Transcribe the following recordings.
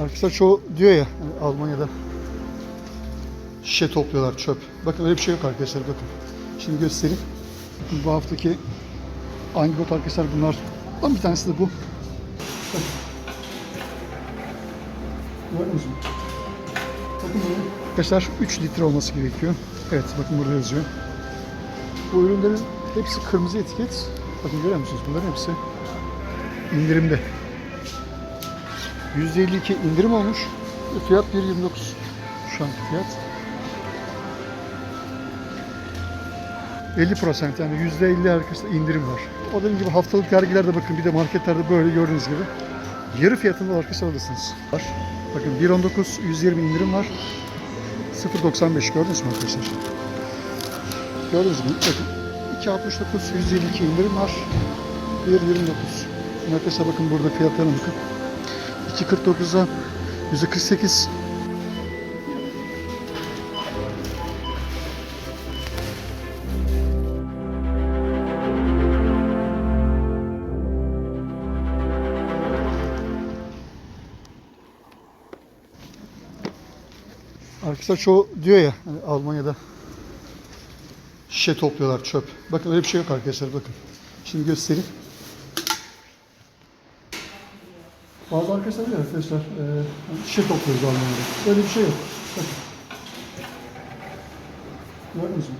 Arkadaşlar çoğu diyor ya hani Almanya'da şişe topluyorlar çöp. Bakın öyle bir şey yok arkadaşlar bakın. Şimdi göstereyim. Bakın bu haftaki Angebot arkadaşlar bunlar. Lan bir tanesi de bu. Bakın. Arkadaşlar 3 litre olması gerekiyor. Evet bakın burada yazıyor. Bu ürünlerin hepsi kırmızı etiket. Bakın görüyor musunuz? Bunların hepsi indirimde. %52 indirim olmuş. Fiyat 1.29 şu anki fiyat. 50% yani %50 arkasında indirim var. O dediğim gibi haftalık dergilerde bakın bir de marketlerde böyle gördüğünüz gibi yarı fiyatında arkadaşlar alırsınız. Var. Bakın 1.19 120 indirim var. 0.95 gördünüz mü arkadaşlar? Gördünüz mü? Bakın 2.69 152 indirim var. 1.29 Şimdi Arkadaşlar bakın burada fiyatlarına bakın. 2.49'a %48 Arkadaşlar çoğu diyor ya hani Almanya'da şişe topluyorlar çöp. Bakın öyle bir şey yok arkadaşlar bakın. Şimdi göstereyim. Bazı arkadaşlar diyor arkadaşlar e, hani şişe topluyoruz Almanya'da. Böyle bir şey yok. Bakın. Gördünüz mü?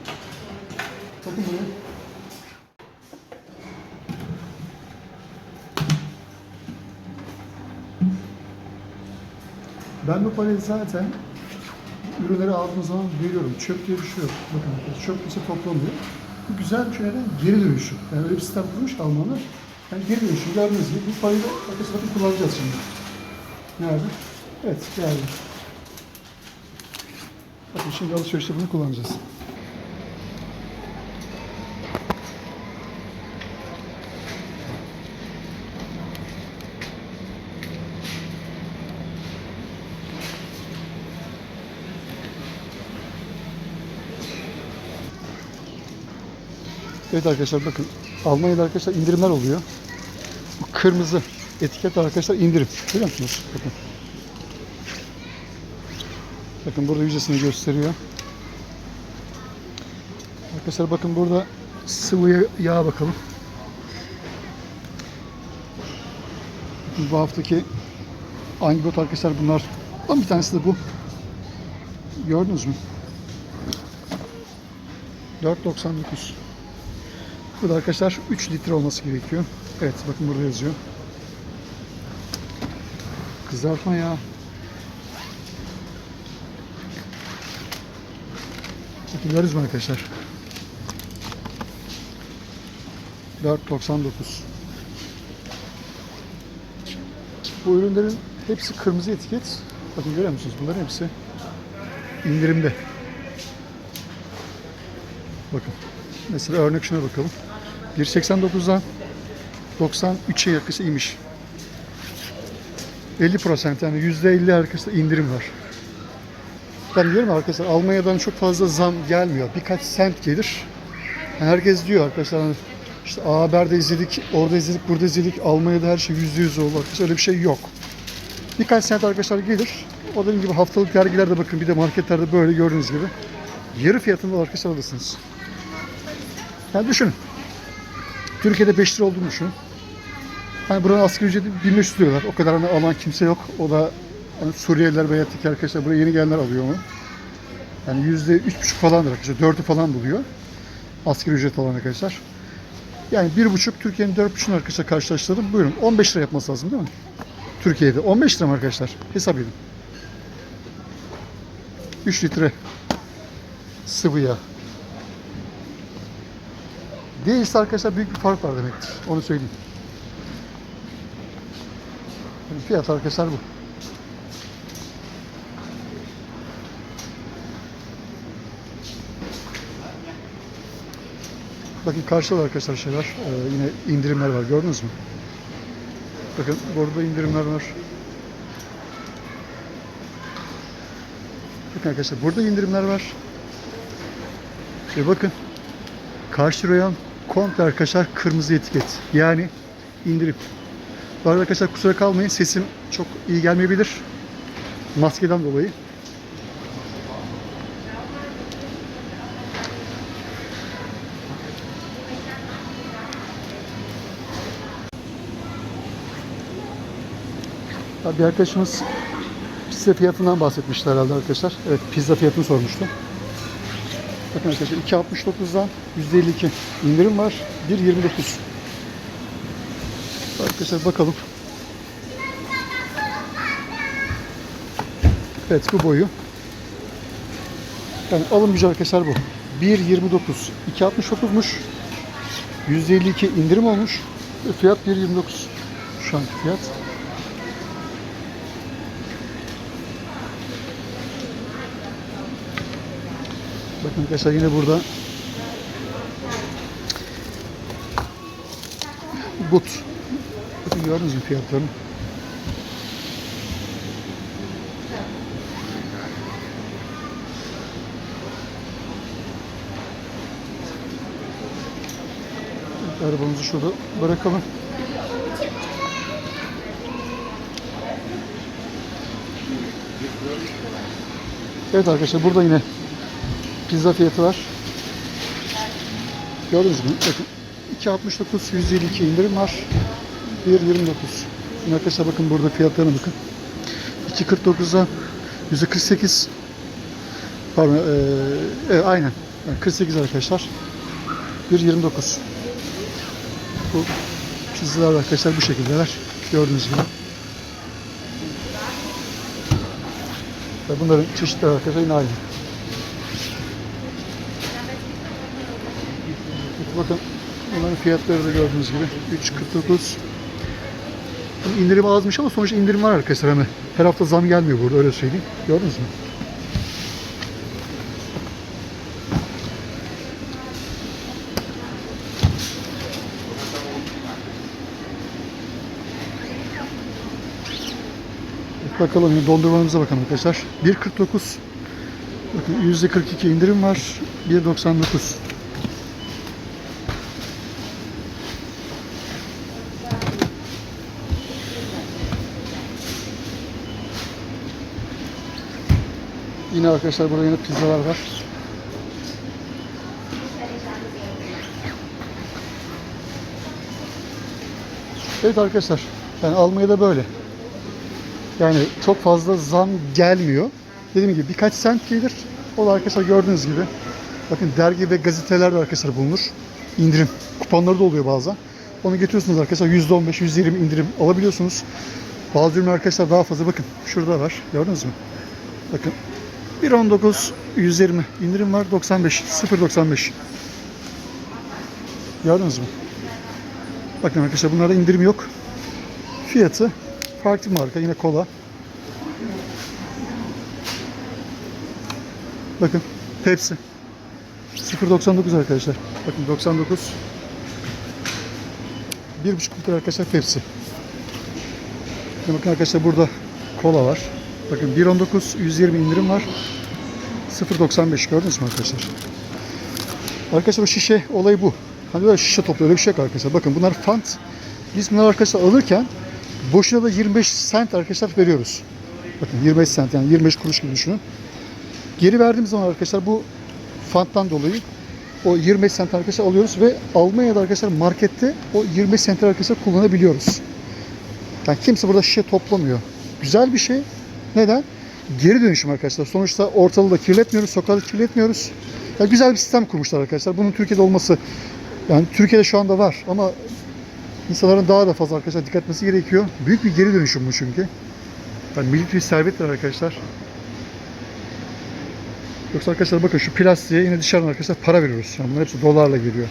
Bakın buraya. Ben bu parayı zaten ürünleri aldığım zaman veriyorum. Çöp diye bir şey yok. Bakın çöp kimse toplamıyor. Bu güzel bir şey neden? Geri dönüşüm. Yani öyle bir sistem kurmuş Almanlar. Yani geri dönüşüm gördüğünüz gibi bu parayı da arkadaşlar kullanacağız şimdi. Nerede? Evet geldi. Bakın şimdi alışverişte bunu kullanacağız. Evet arkadaşlar bakın Almanya'da arkadaşlar indirimler oluyor. Kırmızı etiket arkadaşlar indirim. Görüyor musunuz? Bakın. Bakın burada yüzdesini gösteriyor. Arkadaşlar bakın burada sıvı yağ bakalım. Bakın bu haftaki Angebot arkadaşlar bunlar. Lan bir tanesi de bu. Gördünüz mü? 4.99 bu da arkadaşlar 3 litre olması gerekiyor. Evet bakın burada yazıyor. Kızartma. Bakın görürüz mü arkadaşlar? 4.99 Bu ürünlerin hepsi kırmızı etiket. Bakın görüyor musunuz? Bunların hepsi indirimde. Bakın. Mesela örnek şuna bakalım. 1.89'dan 93'e yakısı imiş. 50% yani %50 arkasında indirim var. Ben diyorum arkadaşlar Almanya'dan çok fazla zam gelmiyor. Birkaç sent gelir. Herkes diyor arkadaşlar hani işte A Haber'de izledik, orada izledik, burada izledik. Almanya'da her şey %100 oldu. Arkadaşlar öyle bir şey yok. Birkaç sent arkadaşlar gelir. O dediğim gibi haftalık dergilerde bakın bir de marketlerde böyle gördüğünüz gibi. Yarı fiyatında arkadaşlar alırsınız. Yani düşünün. Türkiye'de 5 lira olduğunu düşünün. Hani buranın asgari ücreti 1500 diyorlar. O kadar hani alan kimse yok. O da hani Suriyeliler veya Türk arkadaşlar buraya yeni gelenler alıyor onu. Yani yüzde üç buçuk falandır arkadaşlar. Dördü falan buluyor. Asgari ücret alan arkadaşlar. Yani bir buçuk Türkiye'nin dört buçuğunu arkadaşlar karşılaştırdım. Buyurun 15 lira yapması lazım değil mi? Türkiye'de 15 lira mı arkadaşlar? Hesap edin. 3 litre sıvı yağ. Değilse arkadaşlar büyük bir fark var demektir. Onu söyleyeyim. Yani fiyat arkadaşlar bu. Bakın karşıda da arkadaşlar şey var. Ee, yine indirimler var. Gördünüz mü? Bakın burada indirimler var. Bakın arkadaşlar burada indirimler var. Ve bakın Karşı rayon komple arkadaşlar kırmızı etiket. Yani indirim. Bu arada arkadaşlar kusura kalmayın sesim çok iyi gelmeyebilir. Maskeden dolayı. Bir arkadaşımız pizza fiyatından bahsetmişti herhalde arkadaşlar. Evet pizza fiyatını sormuştu. Bakın arkadaşlar 2.69'dan %52 indirim var. 1.29. Arkadaşlar bakalım. Evet bu boyu. Yani alım gücü arkadaşlar bu. 1.29. 2.69'muş. %52 indirim olmuş. Ve Fiyat 1.29. Şu anki fiyat. Bakın arkadaşlar yine burada but. Bakın gördünüz mü fiyatlarını? Arabamızı şurada bırakalım. Evet arkadaşlar burada yine pizza fiyatı var. Gördünüz mü? Bakın 2.69 152 indirim var. 1.29. Şimdi arkadaşlar bakın burada fiyatlarına bakın. 2.49'a %48 Pardon, eee evet, aynen. Yani 48 arkadaşlar. 1.29. Bu pizzalar arkadaşlar bu şekildeler. Gördüğünüz gibi. Ve bunların çeşitleri arkadaşlar yine aynı. Bakın bunların fiyatları da gördüğünüz gibi 3.49 Bunun indirim azmış ama sonuçta indirim var arkadaşlar hani her hafta zam gelmiyor burada öyle söyleyeyim. Gördünüz mü? Bakalım dondurmamıza bakalım arkadaşlar. 1.49 Bakın %42 indirim var. 1.99 Yine arkadaşlar burada yine pizzalar var. Evet arkadaşlar. Yani Almanya'da böyle. Yani çok fazla zam gelmiyor. Dediğim gibi birkaç sent gelir. O da arkadaşlar gördüğünüz gibi. Bakın dergi ve gazetelerde arkadaşlar bulunur. İndirim. Kuponları da oluyor bazen. Onu getiriyorsunuz arkadaşlar. %15, %20 indirim alabiliyorsunuz. Bazı ürünler arkadaşlar daha fazla. Bakın şurada var. Gördünüz mü? Bakın 1.19 120 indirim var 95 0.95 Gördünüz mü? Bakın arkadaşlar bunlarda indirim yok. Fiyatı farklı marka yine kola. Bakın Pepsi 0.99 arkadaşlar. Bakın 99 1.5 litre arkadaşlar Pepsi. Bakın arkadaşlar burada kola var. Bakın 1.19 120 indirim var. 0.95 gördünüz mü arkadaşlar? Arkadaşlar o şişe olayı bu. Hani böyle şişe topluyor öyle bir şey arkadaşlar. Bakın bunlar fant. Biz bunları arkadaşlar alırken boşuna da 25 cent arkadaşlar veriyoruz. Bakın 25 cent yani 25 kuruş gibi düşünün. Geri verdiğimiz zaman arkadaşlar bu fanttan dolayı o 25 cent arkadaşlar alıyoruz ve Almanya'da arkadaşlar markette o 25 cent arkadaşlar kullanabiliyoruz. Yani kimse burada şişe toplamıyor. Güzel bir şey. Neden? Geri dönüşüm arkadaşlar. Sonuçta ortalığı da kirletmiyoruz, sokağı da kirletmiyoruz. Ya güzel bir sistem kurmuşlar arkadaşlar. Bunun Türkiye'de olması yani Türkiye'de şu anda var ama insanların daha da fazla arkadaşlar dikkat etmesi gerekiyor. Büyük bir geri dönüşüm bu çünkü. Yani milli bir servetler arkadaşlar. Yoksa arkadaşlar bakın şu plastiğe yine dışarıdan arkadaşlar para veriyoruz. Yani bunlar hepsi dolarla geliyor.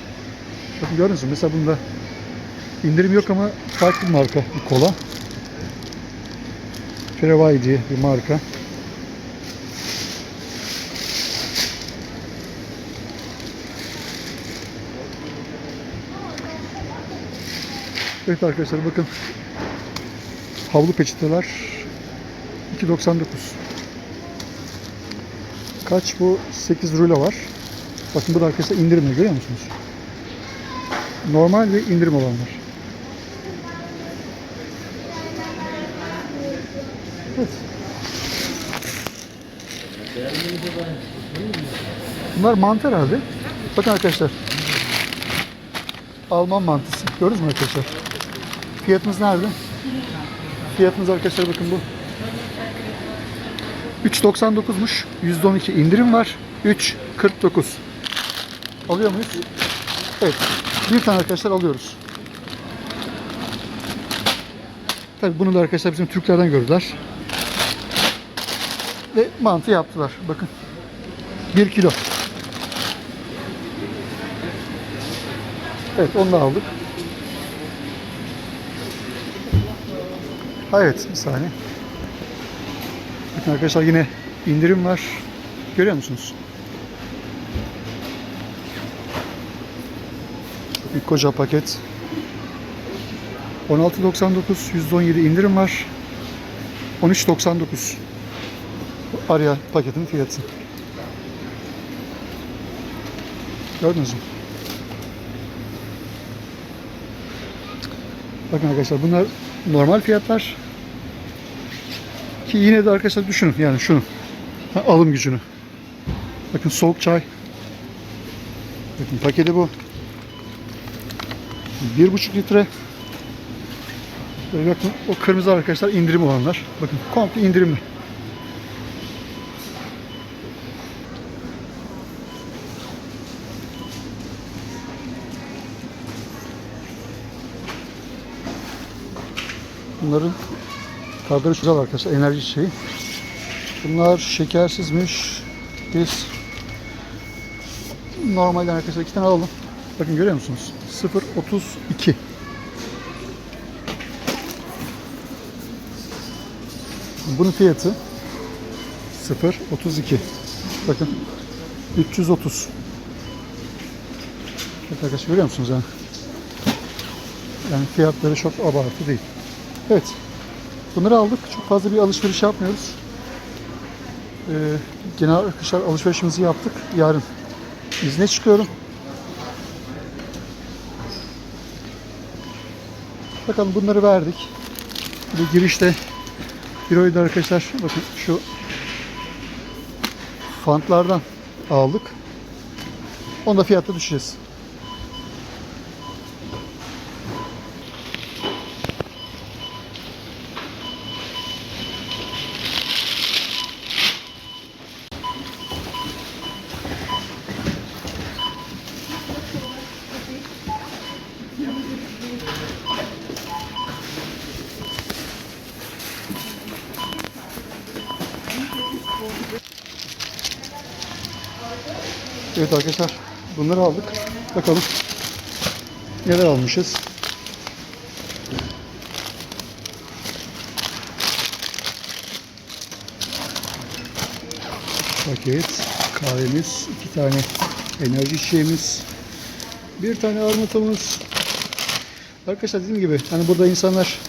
Bakın gördünüz mü? Mesela bunda indirim yok ama farklı marka bir kola. Frevay diye bir marka. Evet arkadaşlar bakın. Havlu peçeteler 2.99. Kaç bu? 8 rulo var. Bakın burada arkadaşlar indirimle görüyor musunuz? Normal ve indirim olanlar. Bunlar mantar abi. Bakın arkadaşlar. Alman mantısı. Gördünüz mü arkadaşlar? Fiyatımız nerede? Fiyatımız arkadaşlar bakın bu. 3.99'muş. %12 indirim var. 3.49. Alıyor muyuz? Evet. Bir tane arkadaşlar alıyoruz. Tabii bunu da arkadaşlar bizim Türklerden gördüler. Ve mantı yaptılar. Bakın. 1 kilo. Evet onu da aldık. Evet bir saniye. Bakın arkadaşlar yine indirim var. Görüyor musunuz? Bir koca paket. 16.99 %17 indirim var. 13.99 Arya paketin fiyatı. Gördünüz mü? Bakın arkadaşlar bunlar normal fiyatlar. Ki yine de arkadaşlar düşünün yani şunu. Alım gücünü. Bakın soğuk çay. Bakın paketi bu. Bir buçuk litre. Böyle bakın o kırmızı arkadaşlar indirim olanlar. Bakın komple indirimli. Bunların tadları güzel arkadaşlar. Enerji şeyi. Bunlar şekersizmiş. Biz normalden arkadaşlar iki tane alalım. Bakın görüyor musunuz? 0.32 Bunun fiyatı 0.32 Bakın 330 Evet arkadaşlar görüyor musunuz yani? Yani fiyatları çok abartı değil. Evet. Bunları aldık. Çok fazla bir alışveriş yapmıyoruz. Ee, genel arkadaşlar alışverişimizi yaptık. Yarın izne çıkıyorum. Bakalım bunları verdik. Bu girişte bir oydu arkadaşlar. Bakın şu fantlardan aldık. Onda fiyatta düşeceğiz. Evet arkadaşlar bunları aldık. Bakalım neler almışız. Paket kahvemiz, iki tane enerji içeceğimiz, bir tane armutumuz. Arkadaşlar dediğim gibi hani burada insanlar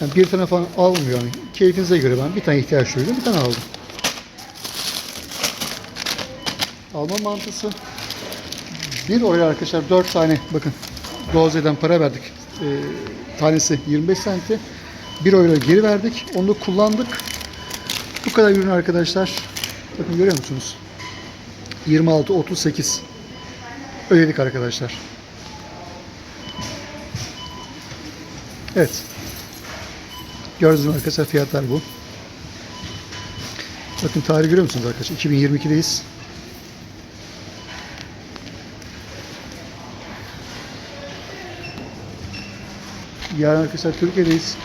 yani bir tane falan almıyor. Yani keyfinize göre ben bir tane ihtiyaç duydum, bir tane aldım. Alman mantısı. Bir oraya arkadaşlar 4 tane bakın Doğaze'den para verdik. Ee, tanesi 25 senti. 1 euro geri verdik. Onu da kullandık. Bu kadar ürün arkadaşlar. Bakın görüyor musunuz? 26 38 ödedik arkadaşlar. Evet. Gördüğünüz arkadaşlar fiyatlar bu. Bakın tarih görüyor musunuz arkadaşlar? 2022'deyiz. Yarın arkadaşlar Türkiye'deyiz.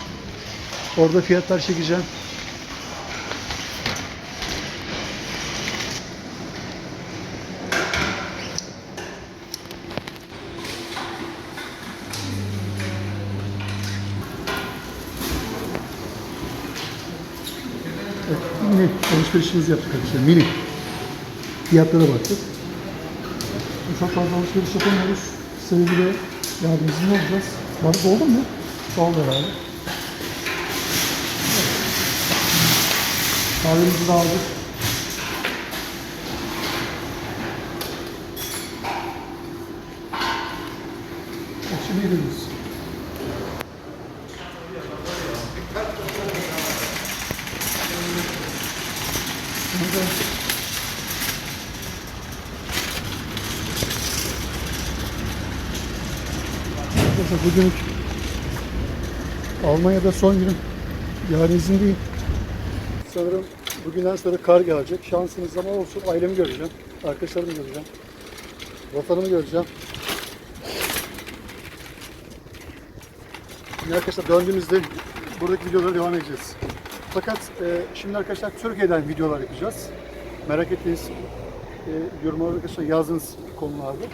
Orada fiyatlar çekeceğim. Evet, mini yaptık arkadaşlar. Mini. Fiyatlara baktık. Çok fazla alışveriş yapamıyoruz. De yardımcımız olacağız. Barış oldu mu? Oldu herhalde. Kahvemizi de aldık. Şimdi gidiyoruz. Thank you. Almanya'da son günüm. Yarın izindeyim. Sanırım bugünden sonra kar gelecek. Şansınız ama olsun ailemi göreceğim. Arkadaşlarımı göreceğim. Vatanımı göreceğim. Şimdi arkadaşlar döndüğümüzde buradaki videolara devam edeceğiz. Fakat e, şimdi arkadaşlar Türkiye'den videolar yapacağız. Merak ettiğiniz e, yorumlarda arkadaşlar yazdığınız konularda.